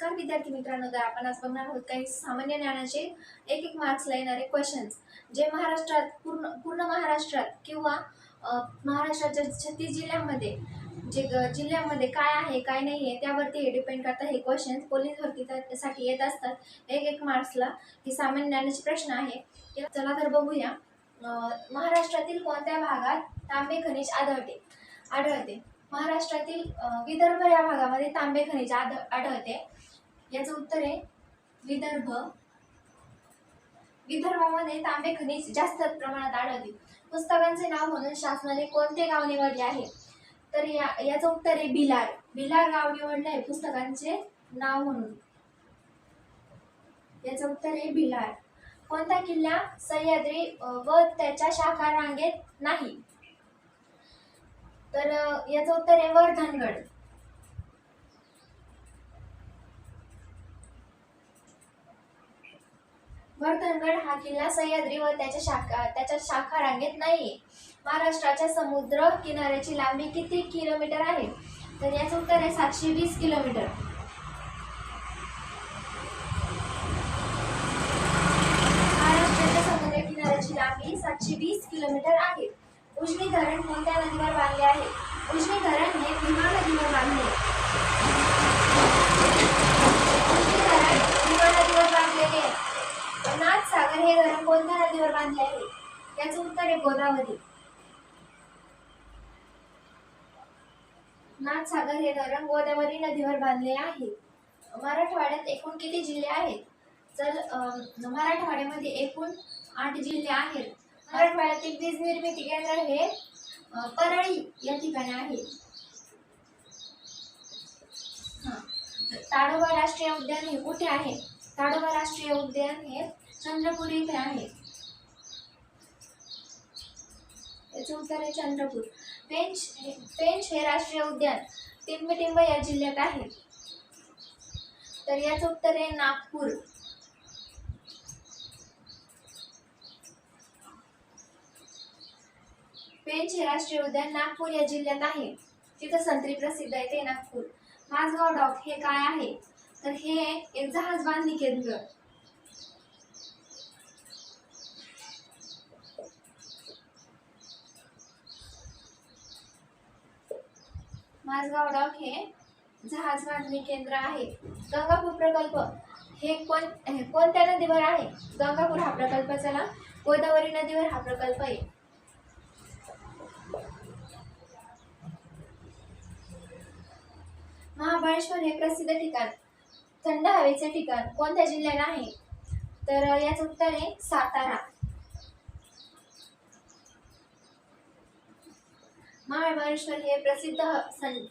नमस्कार विद्यार्थी मित्रांनो तर आपण आज बघणार आहोत काही सामान्य ज्ञानाचे एक एक मार्क्सला येणारे क्वेश्चन्स जे महाराष्ट्रात पूर्ण पूर्ण महाराष्ट्रात किंवा महाराष्ट्राच्या छत्तीस जिल्ह्यामध्ये जे ग- जिल्ह्यामध्ये काय आहे काय नाही आहे त्यावरती हे डिपेंड करतात. हे क्वेश्चन्स पोलीस भरतीसाठी येत असतात. एक एक मार्क्सला हे सामान्य ज्ञानाचे प्रश्न आहे. चला तर बघूया. महाराष्ट्रातील कोणत्या भागात तांबे खनिज आढळते? आढळते. महाराष्ट्रातील विदर्भ या भागामध्ये तांबे खनिज आढळते. याचं उत्तर आहे विदर्भ. विदर्भामध्ये तांबे खनिज जास्त प्रमाणात आढळते पुस्तकांचे नाव म्हणून शासनाने कोणते गाव निवडले आहे? तर या याचं उत्तर आहे भिलार भिलार गाव निवडले आहे पुस्तकांचे नाव म्हणून. याचं उत्तर आहे भिलार कोणता किल्ला सह्याद्री व त्याच्या शाखा रांगेत नाही? तर याचं उत्तर आहे वर्धनगड. वर्धनगड हा किल्ला सह्याद्री व त्याच्या शाखा त्याच्या शाखा रांगेत नाही. महाराष्ट्राच्या समुद्र किनाऱ्याची लांबी किती किलोमीटर आहे? तर याचं उत्तर आहे सातशे वीस किलोमीटर. महाराष्ट्राच्या समुद्र किनाऱ्याची लांबी सातशे वीस किलोमीटर आहे. उजनी धरण कोणत्या नदीवर बांधले आहे. उजनी धरण हे भीमा नदीवर बांधले उजनी धरण भीमा नदीवर बांधलेले आहे नाथसागर हे धरण कोणत्या बांधले आहे. याचं उत्तर आहे गोदावरी. नाथसागर हे धरण गोदावरी नदीवर बांधले आहे. मराठवाड्यात एकूण किती जिल्हे आहेत? तर मराठवाड्यामध्ये एकूण आठ जिल्हे आहेत. मराठवाड्यातील वीज निर्मिती केंद्र हे परळी या ठिकाणी आहे. ताडोबा राष्ट्रीय उद्यान हे कुठे आहे? ताडोबा राष्ट्रीय उद्यान हे चंद्रपूर इथे आहे. याचे उत्तर आहे चंद्रपूर. पेंच हे पेंच हे राष्ट्रीय उद्यान. टिंबटिंब या जिल्ह्यात आहे. तर याचं उत्तर आहे नागपूर. पेंच हे राष्ट्रीय उद्यान नागपूर या जिल्ह्यात आहे. तिथं संत्री प्रसिद्ध आहे ते नागपूर. माझगाव डॉक हे काय आहे? तर हे एक जहाज बांधणी केंद्र. माझगाव डॉक हे जहाज बांधणी केंद्र आहे. गंगापूर प्रकल्प हे कोण कोणत्या नदीवर आहे? गंगापूर हा प्रकल्प चला. गोदावरी नदीवर हा प्रकल्प आहे. महाबळेश्वर हे प्रसिद्ध ठिकाण. थंड हवेचे ठिकाण कोणत्या जिल्ह्यात आहे? तर याचं उत्तर आहे सातारा. महाबळेश्वर हे प्रसिद्ध ह-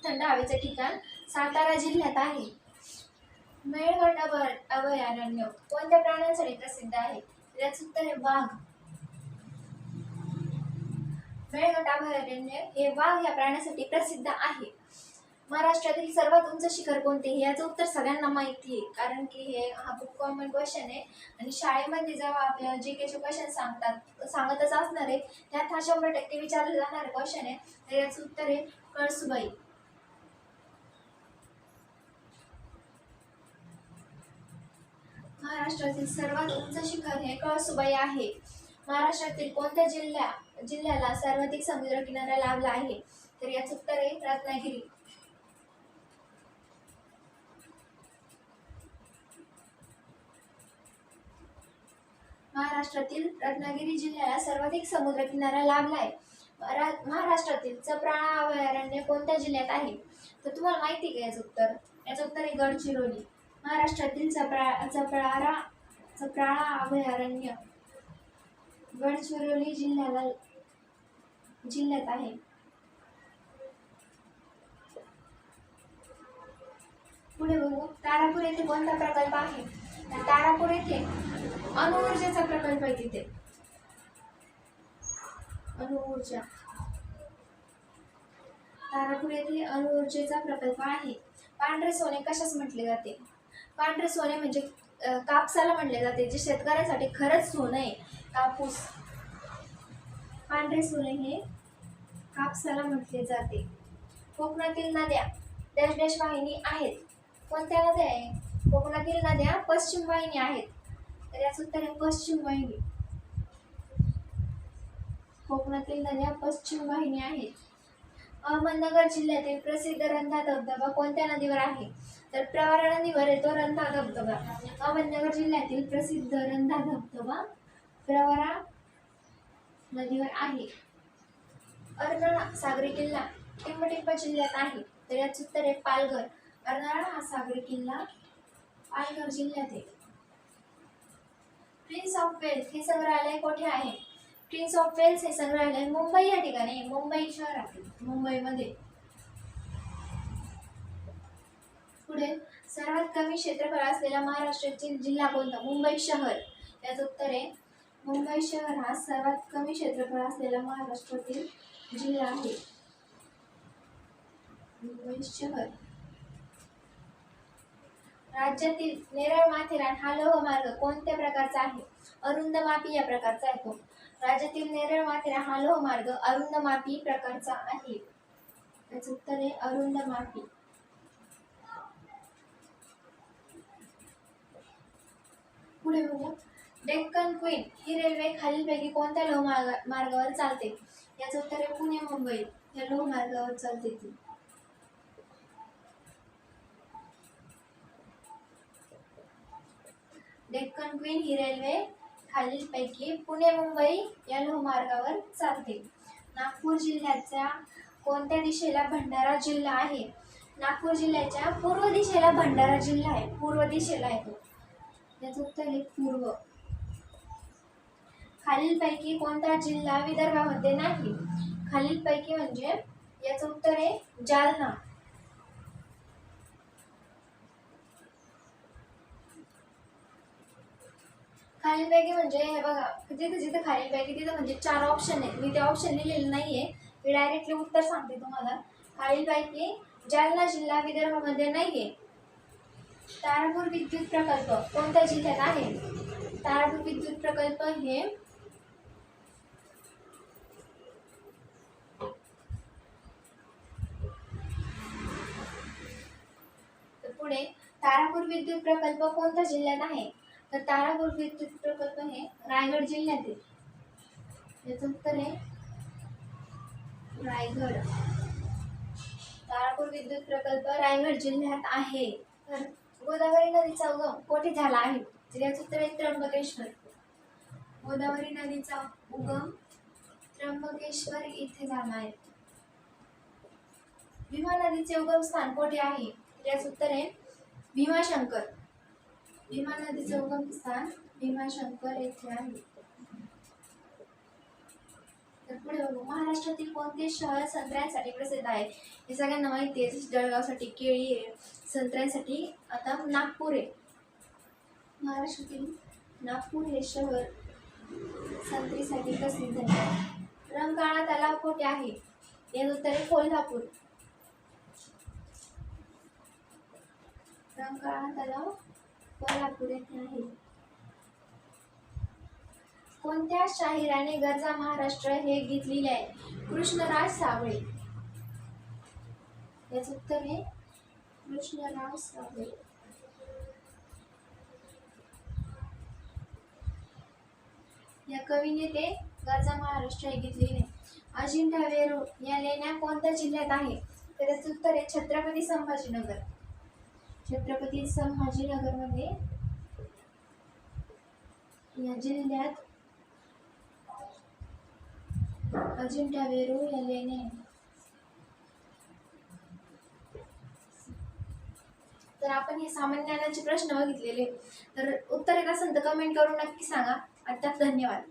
थंड हवेचे ठिकाण सातारा जिल्ह्यात आहे. मेळघाट अभय अभयारण्य कोणत्या प्राण्यांसाठी प्रसिद्ध आहे? याचं उत्तर आहे वाघ. मेळघाट अभयारण्य हे वाघ या प्राण्यासाठी प्रसिद्ध आहे. महाराष्ट्रातील सर्वात उंच शिखर कोणते? हे याचं उत्तर सगळ्यांना माहिती आहे. कारण की हे हा खूप कॉमन क्वेश्चन आहे. आणि शाळेमध्ये जेव्हा आपल्याला जे केचे क्वेश्चन सांगतात सांगतच असणार आहे. त्यात हा शंभर टक्के विचारले जाणार क्वेश्चन आहे. तर याचं उत्तर आहे कळसुबाई. महाराष्ट्रातील सर्वात उंच शिखर हे कळसुबाई आहे. महाराष्ट्रातील कोणत्या जिल्ह्या जिल्ह्याला सर्वाधिक समुद्र किनारा लाभला आहे? तर याचं उत्तर आहे रत्नागिरी. महाराष्ट्रातील रत्नागिरी जिल्ह्याला सर्वाधिक समुद्र किनारा लाभला आहे महाराष्ट्रातील चप्राळा अभयारण्य कोणत्या जिल्ह्यात आहे? तर तुम्हाला माहिती आहे का याचं उत्तर? याचं उत्तर आहे गडचिरोली. महाराष्ट्रातील चप्रा चप्राळा चप्राळा अभयारण्य गडचिरोली जिल्ह्याला जिल्ह्यात आहे. पुढे बघू. तारापूर येथे कोणता प्रकल्प आहे? तारापूर येथे अणुऊर्जेचा प्रकल्प आहे तिथे. अणुऊर्जा तारापूर येथे अणुऊर्जेचा प्रकल्प आहे. पांढरे सोने कशाच म्हटले जाते? पांढरे सोने म्हणजे कापसाला म्हटले जाते जे शेतकऱ्यासाठी खरंच सोनं आहे. कापूस. पांढरे सोने हे कापसाला म्हटले जाते. कोकणातील नद्या डॅश डॅश वाहिनी आहेत. कोणत्या नद्या आहे? कोकणातील नद्या पश्चिम वाहिनी आहेत. तर याच उत्तर आहे पश्चिम वाहिनी कोकणातील नद्या पश्चिम वाहिनी आहेत. अहमदनगर जिल्ह्यातील प्रसिद्ध रंधा धबधबा कोणत्या नदीवर आहे? तर प्रवारा नदीवर येतो रंधा धबधबा अहमदनगर जिल्ह्यातील प्रसिद्ध रंधा धबधबा प्रवारा नदीवर आहे. अर्नाळा सागरी किल्ला टिंबटिंब जिल्ह्यात आहे. तर याच उत्तर आहे पालघर. अर्नाळा हा सागरी किल्ला पालघर जिल्ह्यात आहे. प्रिन्स ऑफ वेल्स हे संग्रहालय कोठे आहे? प्रिन्स ऑफ वेल्स हे संग्रहालय मुंबई या ठिकाणी मुंबई मुंबई आहे. मुंबईमध्ये. पुढे सर्वात कमी क्षेत्रफळ असलेला महाराष्ट्रातील जिल्हा कोणता? मुंबई शहर. याचं उत्तर आहे मुंबई शहर हा सर्वात कमी क्षेत्रफळ असलेला महाराष्ट्रातील जिल्हा आहे. मुंबई शहर. राज्यातील नेरळ माथेरान हा लोहमार्ग कोणत्या प्रकारचा आहे? अरुंद मापी या प्रकारचा आहे तो. राज्यातील नेरळ माथेरान हा लोहमार्ग अरुंद मापी प्रकारचा आहे. त्याचं उत्तर आहे अरुंद मापी पुढे बघू डेक्कन क्वीन ही रेल्वे खालीलपैकी कोणत्या लोहमार्ग मार्गावर चालते? याचं उत्तर आहे पुणे मुंबई या लोहमार्गावर चालते ती. डेक्कन क्वीन ही रेल्वे खालीलपैकी पुणे मुंबई या लोहमार्गावर चालते. नागपूर जिल्ह्याच्या कोणत्या दिशेला भंडारा जिल्हा आहे? नागपूर जिल्ह्याच्या पूर्व दिशेला भंडारा जिल्हा आहे. पूर्व दिशेला येतो याचं उत्तर आहे पूर्व. खालीलपैकी कोणता जिल्हा विदर्भामध्ये नाही? खालीलपैकी म्हणजे याचं उत्तर आहे जालना. खालीलपैकी म्हणजे हे बघा जिथे जिथे खालीलपैकी तिथं म्हणजे चार ऑप्शन आहेत. मी ते ऑप्शन लिहिलेलं नाही आहे मी डायरेक्टली उत्तर सांगते तुम्हाला. खालीलपैकी जालना जिल्हा विदर्भामध्ये नाही आहे तारापूर विद्युत प्रकल्प कोणत्या जिल्ह्यात आहे? तारापूर विद्युत प्रकल्प हे तर पुढे तारापूर विद्युत प्रकल्प कोणत्या जिल्ह्यात आहे? तर तारापूर विद्युत प्रकल्प हे रायगड जिल्ह्यातील. याचं उत्तर आहे रायगड. तारापूर विद्युत प्रकल्प रायगड जिल्ह्यात आहे. तर गोदावरी नदीचा उगम कोठे झाला आहे? तर याचं उत्तर आहे त्र्यंबकेश्वर. गोदावरी नदीचा उगम त्र्यंबकेश्वर इथे झाला आहे. भीमा नदीचे उगम स्थान कोठे आहे? तर याचं उत्तर आहे भीमाशंकर. भीमा नदीचे उगम स्थान भीमाशंकर येथे आहे. तर पुढे बघू महाराष्ट्रातील कोणते शहर संत्र्यांसाठी प्रसिद्ध आहे? हे सगळ्यांना माहिती आहे जळगावसाठी केळी आहे संत्र्यांसाठी आता नागपूर आहे. महाराष्ट्रातील नागपूर हे शहर संत्रीसाठी प्रसिद्ध आहे. रंगाळा तलाव कोठे आहे? याचं उत्तर आहे कोल्हापूर. रंगाळा तलाव कोणत्या शाहिराने गरजा महाराष्ट्र हे गीत लिहिले आहे? कृष्णराज सावळे. याच उत्तर आहे कृष्णराज सावळे. या कवीने ते गरजा महाराष्ट्र हे गीत लिहिले अजिंठा वेरूळ या लेण्या कोणत्या जिल्ह्यात आहे तर याचं उत्तर आहे छत्रपती संभाजीनगर. छत्रपती संभाजीनगरमध्ये या जिल्ह्यात अजिंठा वेरूळ या लेणे तर आपण हे सामान्य ज्ञानाचे प्रश्न बघितलेले तर उत्तर येत असेल तर कमेंट करून नक्की सांगा. आता धन्यवाद.